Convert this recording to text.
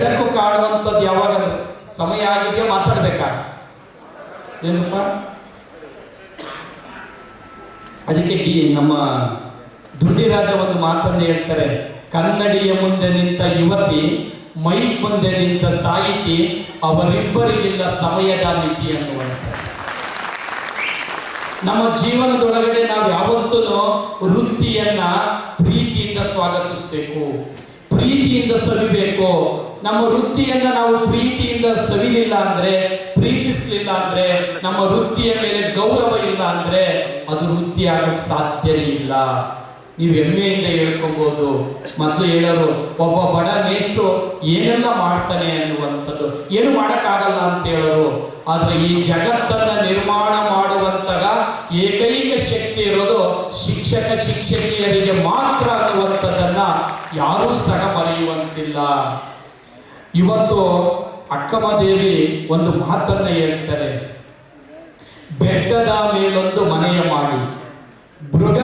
ಬೆಳಕು ಕಾಣುವಂಥದ್ದು ಯಾವಾಗ ಸಮಯ ಆಗಿದೆಯಾ ಮಾತಾಡ್ಬೇಕಾ ಏನಪ್ಪ? ಅದಕ್ಕೆ ಡಿ ನಮ್ಮ ದುಂಡಿರಾಜ ಒಂದು ಮಾತನ್ನು ಹೇಳ್ತಾರೆ, ಕನ್ನಡಿಯ ಮುಂದೆ ನಿಂತ ಯುವತಿ ಮೈ ಮುಂದೆ ನಿಂತ ಸಾಹಿತಿ, ಅವರಿಬ್ಬರಿಗಿಲ್ಲ ಸಮಯದ ಮಿತಿ ಅನ್ನುವಂಥ ನಮ್ಮ ಜೀವನದೊಳಗಡೆ ನಾವು ಯಾವತ್ತೂ ವೃತ್ತಿಯನ್ನ ಪ್ರೀತಿಯಿಂದ ಸ್ವಾಗತಿಸಬೇಕು. ಪ್ರೀತಿಯಿಂದ ಸವಿಬೇಕು. ನಮ್ಮ ವೃತ್ತಿಯನ್ನ ನಾವು ಪ್ರೀತಿಯಿಂದ ಸವಿಲಿಲ್ಲ ಅಂದ್ರೆ, ಪ್ರೀತಿಸ್ಲಿಲ್ಲ ಅಂದ್ರೆ, ನಮ್ಮ ವೃತ್ತಿಯ ಮೇಲೆ ಗೌರವ ಇಲ್ಲ ಅಂದ್ರೆ, ಅದು ವೃತ್ತಿ ಆಗಕ್ಕೆ ಸಾಧ್ಯನೇ ಇಲ್ಲ. ನೀವು ಹೆಮ್ಮೆಯಿಂದ ಹೇಳ್ಕೊಬಹುದು ಮೊದಲು ಹೇಳೋರು, ಒಬ್ಬ ಬಡ ಮೇಷ್ಟ್ರು ಏನೆಲ್ಲ ಮಾಡ್ತಾನೆ ಅನ್ನುವಂಥದ್ದು. ಏನು ಮಾಡೋಕ್ಕಾಗಲ್ಲ ಅಂತ ಹೇಳೋರು. ಆದ್ರೆ ಈ ಜಗತ್ತನ್ನ ನಿರ್ಮಾಣ ಮಾಡುವಂತಹ ಏಕೈಕ ಶಕ್ತಿ ಇರೋದು ಶಿಕ್ಷಕ, ಶಿಕ್ಷಕಿಯರಿಗೆ ಮಾತ್ರ ಅನ್ನುವಂಥದ್ದನ್ನ ಯಾರೂ ಸಹ ಮರೆಯುವಂತಿಲ್ಲ. ಇವತ್ತು ಅಕ್ಕಮ ದೇವಿ ಒಂದು ಮಾತನ್ನ ಹೇಳ್ತಾರೆ. ಬೆಟ್ಟದ ಮೇಲೊಂದು ಮನೆಯ ಮಾಡಿ. ಮೃಗ